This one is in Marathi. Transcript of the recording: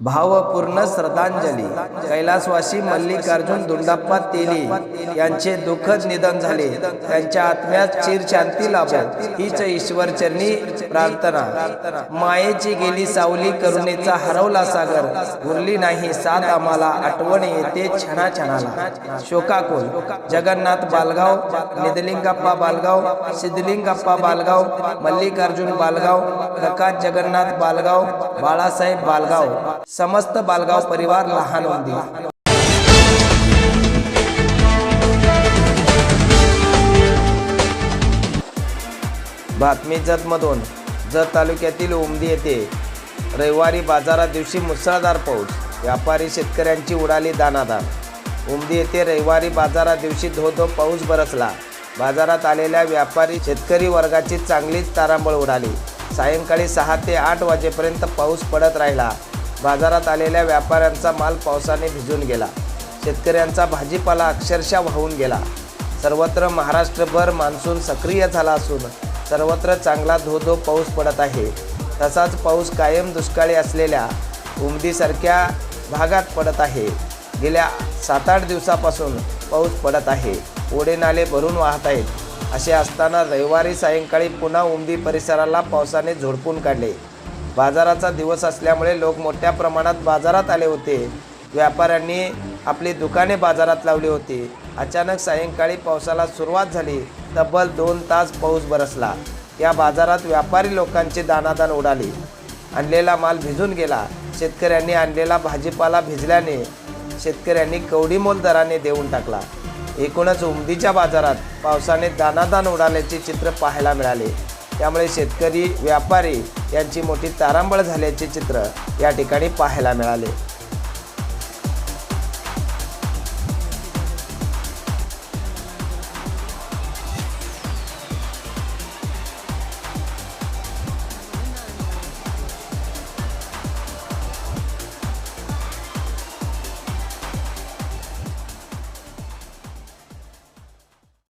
भावपूर्ण श्रद्धांजली. कैलासवासी मल्लिकार्जुन दुंडाप्पा तेली यांचे दुःखद निधन झाले. त्यांच्या आत्म्यात चिरशांती लाभो. हीच ईश्वरचरणी प्रार्थना. मायेची गेली सावली करुणेचा हरवला सागर. उरली नाही सात आम्हाला आठवण येते क्षणा क्षणाला शोकाकुल. जगन्नाथ बालगाव निदलिंगप्पा बालगाव सिद्धलिंगप्पा बालगाव मल्लिकार्जुन बालगाव प्रकाश जगन्नाथ बालगाव बाळासाहेब बालगाव समस्त बालगाव परिवार लहान होती बातमी जतमधून जत तालुक्यातील उमदी येथे रविवारी बाजारा दिवशी मुसळधार पाऊस. व्यापारी शेतकऱ्यांची उडाली दानादान उमदी येथे रविवारी बाजारा दिवशी धो धो पाऊस बरसला. बाजारात आलेल्या व्यापारी शेतकरी वर्गाची चांगलीच तारांबळ उडाली. सायंकाळी सहा ते आठ वाजेपर्यंत पाऊस पडत राहिला. बाजारात आलेल्या व्यापाऱ्यांचा माल पावसाने भिजून गेला. शेतकऱ्यांचा भाजीपाला अक्षरशः वाहून गेला. सर्वत्र महाराष्ट्रभर मान्सून सक्रिय झाला असून सर्वत्र चांगला धो धो पाऊस पडत आहे. तसाच पाऊस कायम दुष्काळी असलेल्या उमदीसारख्या भागात पडत आहे. गेल्या सात आठ दिवसापासून पाऊस पडत आहे. ओढे नाले भरून वाहत आहेत. असे असताना रविवारी सायंकाळी पुन्हा उमदी परिसराला पावसाने झोडपून काढले. बाजाराचा दिवस असल्यामुळे लोक मोठ्या प्रमाणात बाजारात आले होते. व्यापाऱ्यांनी आपली दुकाने बाजारात लावली होती. अचानक सायंकाळी पावसाला सुरुवात झाली. तब्बल दोन तास पाऊस बरसला. या बाजारात व्यापारी लोकांची दानादान उडाली. आणलेला माल भिजून गेला. शेतकऱ्यांनी आणलेला भाजीपाला भिजल्याने शेतकऱ्यांनी कवडीमोल दराने देऊन टाकला. एकूणच उमदीच्या बाजारात पावसाने दानादान उडाल्याचे चित्र पाहायला मिळाले. त्यामुळे शेतकरी व्यापारी यांची मोठी तारांबळ झाल्याचे चित्र या ठिकाणी पाहायला मिळाले.